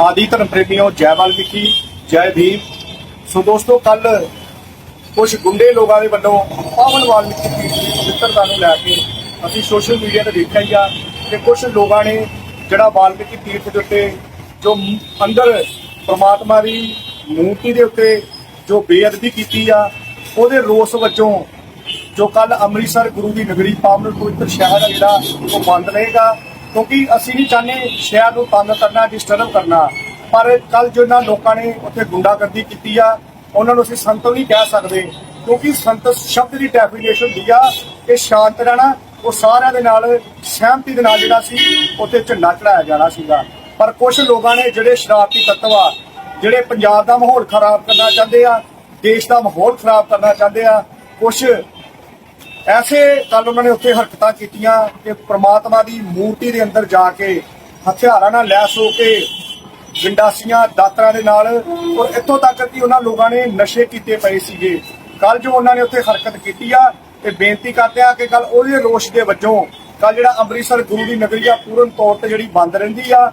ਆਦੀ ਧਰਮ ਪ੍ਰੇਮੀਓ ਜੈ ਵਾਲਮੀਕੀ, ਜੈ ਭੀਮ। ਸੋ ਦੋਸਤੋ ਕੱਲ ਕੁਝ ਗੁੰਡੇ ਲੋਕਾਂ ਦੇ ਵੱਲੋਂ ਪਾਵਨ ਵਾਲਮੀਕੀ ਤੀਰਥ ਦੀ ਪਵਿੱਤਰਤਾ ਨੂੰ ਲੈ ਕੇ ਅਸੀਂ ਸੋਸ਼ਲ ਮੀਡੀਆ ਤੇ ਦੇਖਿਆ ਹੀ ਆ ਕਿ ਕੁਝ ਲੋਕਾਂ ਨੇ ਜਿਹੜਾ ਵਾਲਮੀਕੀ ਤੀਰਥ ਦੇ ਉੱਤੇ ਜੋ ਅੰਦਰ ਪ੍ਰਮਾਤਮਾ ਦੀ ਮੂਰਤੀ ਦੇ ਉੱਤੇ ਜੋ ਬੇਅਦਬੀ ਕੀਤੀ ਆ, ਉਹਦੇ ਰੋਸ ਵਜੋਂ ਜੋ ਕੱਲ ਅੰਮ੍ਰਿਤਸਰ ਗੁਰੂ ਦੀ ਨਗਰੀ ਪਾਵਨ ਪਵਿੱਤਰ ਸ਼ਹਿਰ ਆ ਜਿਹੜਾ, ਉਹ ਬੰਦ ਰਹੇਗਾ। ਕਿਉਂਕਿ ਅਸੀਂ ਨਹੀਂ ਚਾਹੁੰਦੇ ਸ਼ਹਿਰ ਨੂੰ ਤੰਗ ਕਰਨਾ ਡਿਸਟਰਬ ਕਰਨਾ। ਪਰ ਕੱਲ ਜੋ ਇਹਨਾਂ ਲੋਕਾਂ ਨੇ ਉੱਥੇ ਗੁੰਡਾਗਰਦੀ ਕੀਤੀ ਆ, ਉਹਨਾਂ ਨੂੰ ਅਸੀਂ ਸੰਤ ਨਹੀਂ ਕਹਿ ਸਕਦੇ। ਕਿਉਂਕਿ ਸੰਤ ਸ਼ਬਦ ਦੀ ਡੈਫੀਨੇਸ਼ਨ ਹੁੰਦੀ ਆ ਕਿ ਸ਼ਾਂਤ ਰਹਿਣਾ, ਉਹ ਸਾਰਿਆਂ ਦੇ ਨਾਲ, ਸਹਿਮਤੀ ਦੇ ਨਾਲ ਜਿਹੜਾ ਸੀ, ਉੱਥੇ ਝੰਡਾ ਚੜਾਇਆ ਜਾਣਾ ਸੀਗਾ। ਪਰ ਕੁਝ ਲੋਕਾਂ ਨੇ ਜਿਹੜੇ ਸ਼ਰਾਰਤੀ ਤੱਤਵ ਆ, ਜਿਹੜੇ ਪੰਜਾਬ ਦਾ ਮਾਹੌਲ ਖਰਾਬ ਕਰਨਾ ਚਾਹੁੰਦੇ ਆ, ਦੇਸ਼ ਦਾ ਮਾਹੌਲ ਖਰਾਬ ਕਰਨਾ ਚਾਹੁੰਦੇ ਆ ਕੁਝ ਐਸੇ ਕੱਲ ਉਹਨਾਂ ਨੇ ਉੱਥੇ ਹਰਕਤਾਂ ਕੀਤੀਆਂ ਕਿ ਪ੍ਰਮਾਤਮਾ ਦੀ ਮੂਰਤੀ ਦੇ ਅੰਦਰ ਜਾ ਕੇ ਹਥਿਆਰਾਂ ਨਾਲ ਲੈਸ ਹੋ ਕੇ ਗੰਡਾਸੀਆਂ ਦਾਤਰਾਂ ਦੇ ਨਾਲ, ਔਰ ਇੱਥੋਂ ਤੱਕ ਕਿ ਉਹਨਾਂ ਲੋਕਾਂ ਨੇ ਨਸ਼ੇ ਕੀਤੇ ਪਏ ਸੀਗੇ। ਕੱਲ ਜੋ ਉਹਨਾਂ ਨੇ ਉੱਥੇ ਹਰਕਤ ਕੀਤੀ ਆ, ਤੇ ਬੇਨਤੀ ਕਰਦੇ ਆ ਕਿ ਕੱਲ ਉਹਦੇ ਰੋਸ਼ ਦੇ ਵਜੋਂ ਕੱਲ ਜਿਹੜਾ ਅੰਮ੍ਰਿਤਸਰ ਗੁਰੂ ਦੀ ਨਗਰੀ ਆ, ਪੂਰਨ ਤੌਰ ਤੇ ਜਿਹੜੀ ਬੰਦ ਰਹਿੰਦੀ ਆ